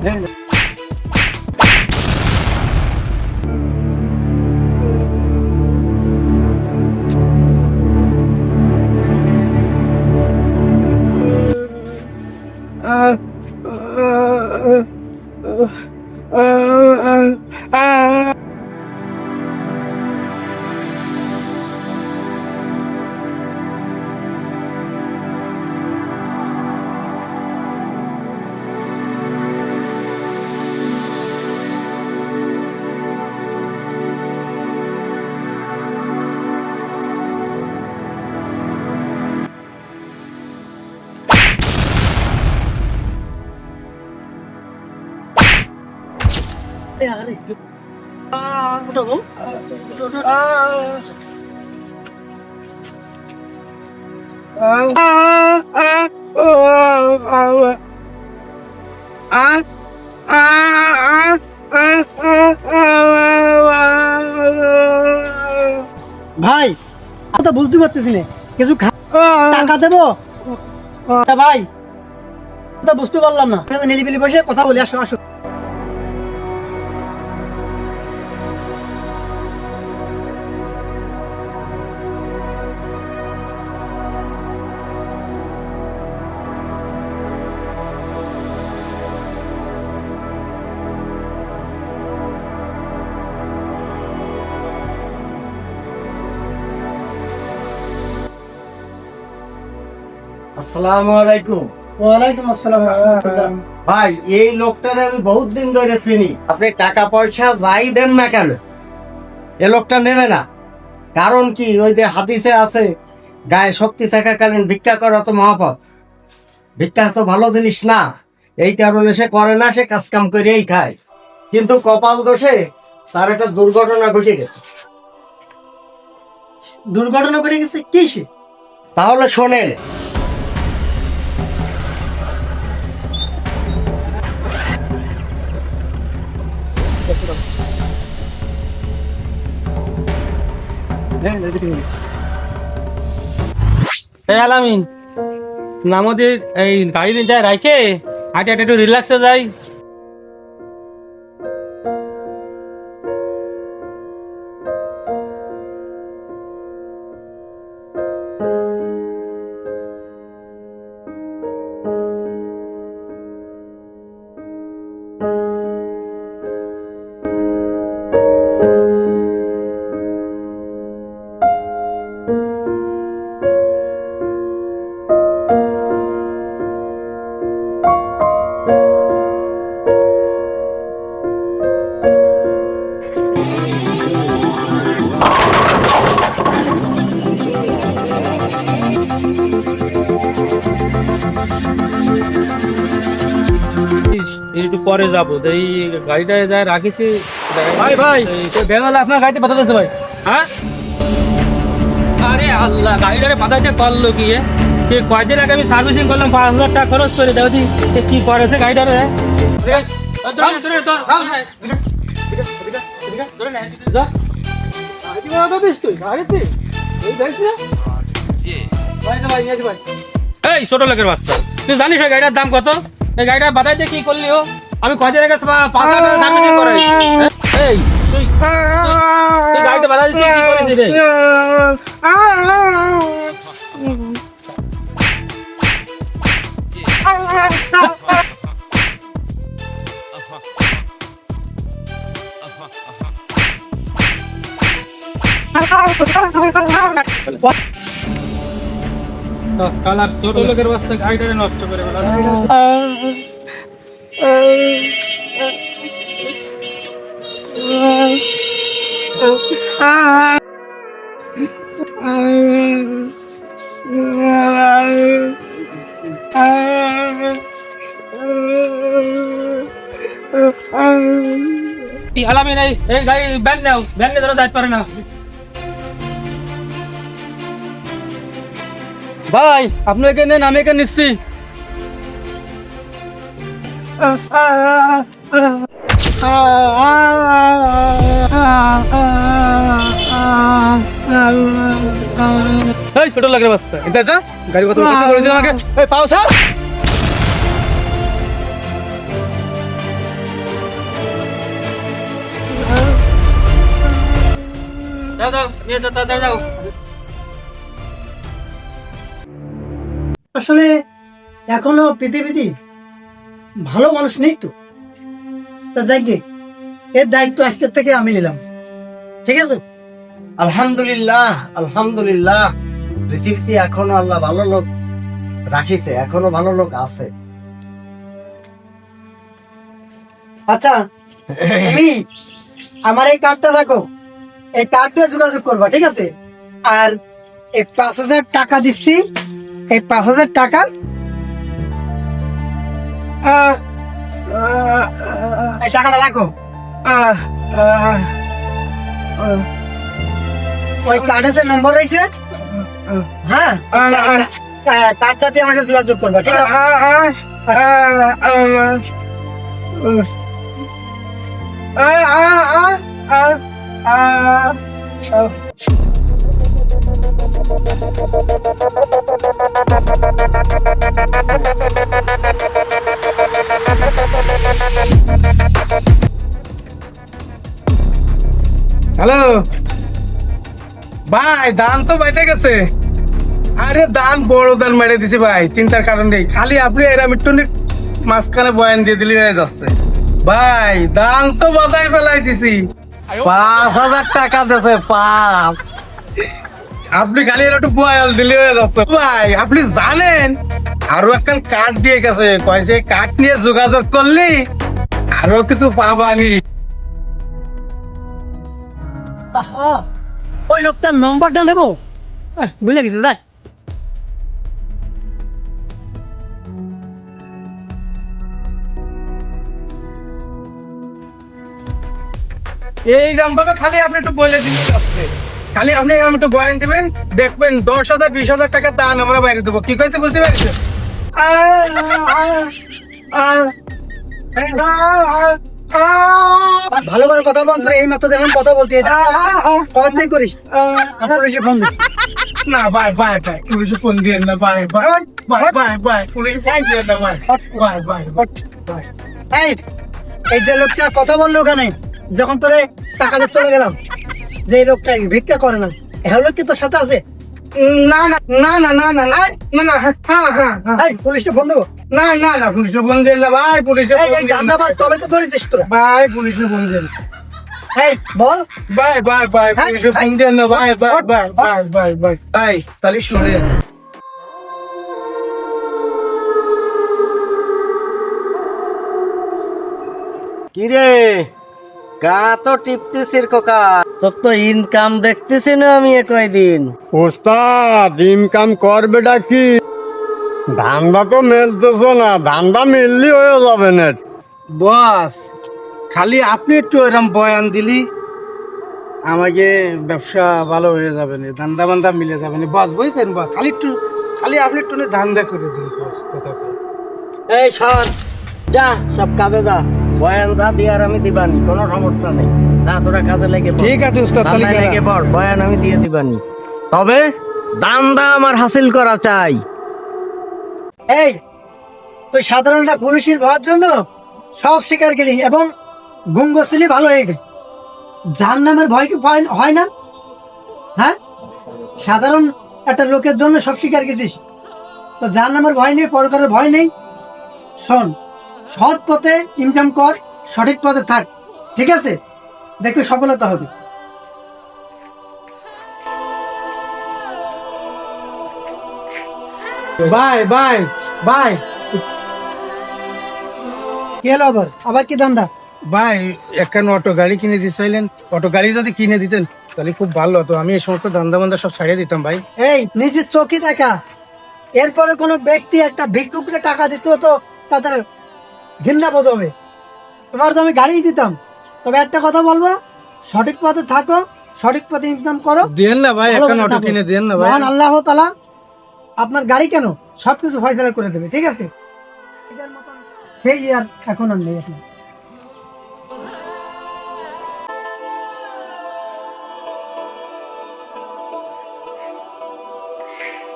Yeah. ভাই তো বুঝতে পারতেছি না। কিছু টাকা দেবো? ভাই তো বুঝতে পারলাম না। নিলিবিলি বসে কথা বলি, আসো আসো। আসসালামু আলাইকুম। ওয়ালাইকুম আসসালাম রহমতুল্লাহ। ভাই এই লোকটারে আমি বহুত দিন ধরে চিনি। আপনি টাকা পয়সা যাই দেন না কেন? এ লোকটা নেবে না। কারণ কি? ওই যে হাদিসে আছে গায়ে শক্তি থাকাকালীন ভিক্ষা করা তো মহাপাপ। ভিক্ষা তো ভালো জিনিস না। এই কারণে সে করে না সে কাজ কাম করেই খায়। কিন্তু কপাল দোষে তার একটা দুর্ঘটনা ঘটে গেছে। দুর্ঘটনা ঘটে গেছে? কি সে? তাহলে শোনেন এই আলামিন নামদের এই গাড়ি যায় রাখে হাঁটে হাঁটে একটু রিল্যাক্সে যাই পরে যাব। তো এই গাড়িটা যায় রাখিছি ভাই ভাই বেঙ্গলে আপনার গাড়িতে পাঠাতে আছে ভাই। হ্যাঁ? আরে আল্লাহ গাড়িটারে পাঠাইতে করল কি এ? কে কয়দিন আগে আমি সার্ভিসিং করলাম পাঁচ হাজার টাকা খরচ করে দেবো কি করেছে গাড়িটারে। এই ছোট লোকের বাচ্চা। তুই জানিস ওই গাড়িটার দাম কত? এই গাড়িটা বাদাইতে কি করলি ও? আমি কদিন আগে পাঁচ হাজার টাকা সার্ভিসিং করাই এই তুই তুই- তুই গাড়িটা বাধা দিছিস কি করেছিস রে কালার ছোট লোকের বাচ্চা গাড়িটারে নষ্ট করে ফেলা। এই আলামিন এই এই গাড়ি ব্যান নাও ব্যান নিয়ে ধরো দায়িত্ব পারে না ভাই আপনি এখানে নেন আমি এখানে নিচ্ছি এই ছোট এটা যা গাড়ি আমাকে। এই পাও স্যার আসলে এখনও পৃথিবীতে ভালো মানুষ নেই তো। তা যাই এর দায়িত্ব আজকের থেকে আমি নিলাম। ঠিক আছে? আলহামদুলিল্লাহ আলহামদুলিল্লাহ। পৃথিবীতে এখনও আল্লাহ ভালো লোক রাখিছে, এখনও ভালো লোক আছে। আচ্ছা তুমি আমার এই কার্ডটা রাখো এই কার্ড দিয়ে যোগাযোগ করবা, ঠিক আছে? আর এই পাঁচ হাজার টাকা দিচ্ছি, এই পাঁচ হাজার টাকা টাকাটা রাখো। ওই কার্ডের নম্বর রয়েছে? হ্যাঁ? তার কার্ডটাতে আমাকে যোগাযোগ করবে ঠিক আছে? Thank you. হ্যালো? ভাই ধান তো বাইতে গেছে। আরে ধান বড় ধান মেরে দিছি ভাই, চিন্তার কারণ নেই। খালি আপনি এরা একটু মাঝখানে বয়ান দিয়ে দিলি হয়ে যাচ্ছে। ভাই ধান তো বাজাই ফেলাই দিছি। পাঁচ হাজার টাকা দিয়েছে পাঁচ। আপনি খালি এর একটু বয়াল দিলি হয়ে যাচ্ছে। ভাই, আপনি জানেন, আরও একটা কার্ড দিয়ে গেছে। কয়েছে কার্ড নিয়ে যোগাযোগ করলি, আরও কিছু পাবানি। ওই লোকটার নম্বরটা নেব? বুঝে গেছে দেখ এই দামভাবে খালি আপনি একটু বলে দিন খালি আপনি এরকম একটু বয়ান দিবেন দেখবেন দশ হাজার বিশ হাজার টাকা দান আমরা বাইরে দেবো। কি কইতে বুঝতে পারছেন? ভালো করে কথা বল এই মাত্র দেখলাম কথা বলতে কখন থেকে করিস। এসে ফোন দিস। না বাই বাই বাই পুলিশে ফোন দিয়ে না bye bye bye bye bye পুলিশে ফোন দিয়ে না বাই বাই বাই বাই এই এই যে লোকটা কথা বলল ওখানে যখন তোরে টাকা দিয়ে চলে গেলাম যে এই লোকটা ভিক্ষা করে না লোক কি তোর সাথে আছে? না না না না না না না না হ্যাঁ হ্যাঁ হ্যাঁ। এই পুলিশে ফোন দেবো। না না না ফোন ভাই তবে তো ধরেছিস ভাই ফোন এই বল। ভাই ভাই ভাই হ্যাঁ, ফোন না ভাই ভাই ভাই ভাই ভাই ভাই। ভাই তাহলে শুনে কিরে? গা তো টিপতেছির কোকা তোর তো ইনকাম দেখতেছি না আমি একই দিন ওস্তাদ ইনকাম করবে ডাকি। ধান্দা তো মেলতেছ না ধান্দা মিললি হয়ে যাবে নেট বস খালি আপনি একটু এরকম বয়ান দিলি আমাকে ব্যবসা ভালো হয়ে যাবে না ধান্দা বান্দা মিলে যাবে না। বস বুঝছেন বস? খালি একটু খালি আপনি একটু ধান্দা করে দিন বস কথা এই সর যা সব কাজে যা। বয়ান যা দিয়ে আর আমি দিবানি কোনো সমস্যা নেই। যা তোরা কাজে লেগে ঠিক আছে উস্তাদ লেগে পড় বয়ান আমি দিয়ে দিবানি। তবে দান্দা আমার হাসিল করা চাই। এই, তুই সাধারণ একটা পুলিশের হওয়ার জন্য সব শিকার গেলি এবং গুঙ্গ ভালো হয়ে গেলি। যার নামের ভয় কি হয় না? হ্যাঁ? সাধারণ একটা লোকের জন্য সব শিকার গেছিস। তো যার নামের ভয় নেই, পরকারের ভয় নেই, শোন, সৎ পথে ইনকাম কর, সঠিক পথে থাক, ঠিক আছে? দেখবি সফলতা হবে। বাই বাই কি আবার? আবার কি ভাই একখান অটো গাড়ি কিনে অটো গাড়ি যদি কিনে দিতেন তাহলে খুব ভালো হতো। আমি এই সমস্ত বান্দা সব ছাড়িয়ে দিতাম ভাই। এই নিজের চোখে দেখা। এরপরে কোনো ব্যক্তি একটা ভিক্ষুককে টাকা দিত তো তাদের ঘৃণা বোধ হবে। তোমার তো আমি গাড়ি দিতাম। তবে একটা কথা বলব সঠিক পথে থাকো সঠিক পথে ইনকাম করো। দেন না ভাই অটো কিনে দেন না ভাই। মহান আল্লাহ তালা আপনার গাড়ি কেন? সবকিছু ফয়সলা করে দেবে ঠিক আছে? সেই আর এখন আর নেই এখন।